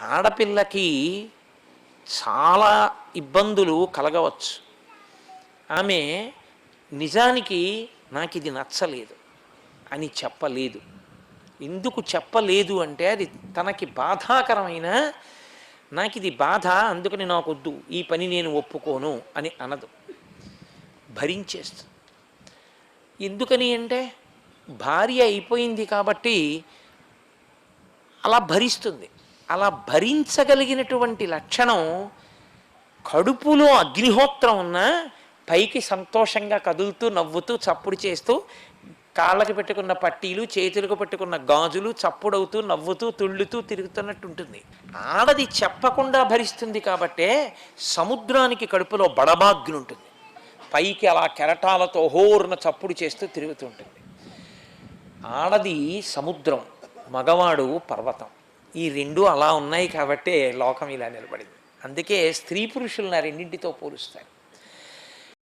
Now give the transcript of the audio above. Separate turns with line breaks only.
ఆడపిల్లకి చాలా ఇబ్బందులు కలగవచ్చు. ఆమె నిజానికి నాకు ఇది నచ్చలేదు అని చెప్పలేదు. ఎందుకు చెప్పలేదు అంటే అది తనకి బాధాకరమైన నాకు ఇది బాధ అందుకని నాకొద్దు ఈ పని నేను ఒప్పుకోను అని అనదు. భరించేస్తుంది. ఎందుకని అంటే భార్య అయిపోయింది కాబట్టి అలా భరిస్తుంది. అలా భరించగలిగినటువంటి లక్షణం కడుపులో అగ్నిహోత్రం ఉన్నా పైకి సంతోషంగా కదులుతూ నవ్వుతూ చప్పుడు చేస్తూ కాళ్ళకి పెట్టుకున్న పట్టీలు చేతులకు పెట్టుకున్న గాజులు చప్పుడవుతూ నవ్వుతూ తుళ్ళుతూ తిరుగుతున్నట్టు ఉంటుంది. ఆడది చెప్పకుండా భరిస్తుంది కాబట్టే సముద్రానికి కడుపులో బడబాగ్ని ఉంటుంది. పైకి అలా కెరటాలతో హోరున చప్పుడు చేస్తూ తిరుగుతుంటుంది ఆడది సముద్రం మగవాడు పర్వతం. ఈ రెండు అలా ఉన్నాయి కాబట్టే లోకం ఇలా నిలబడింది. అందుకే స్త్రీ పురుషులను రెండింటితో పోలుస్తారు.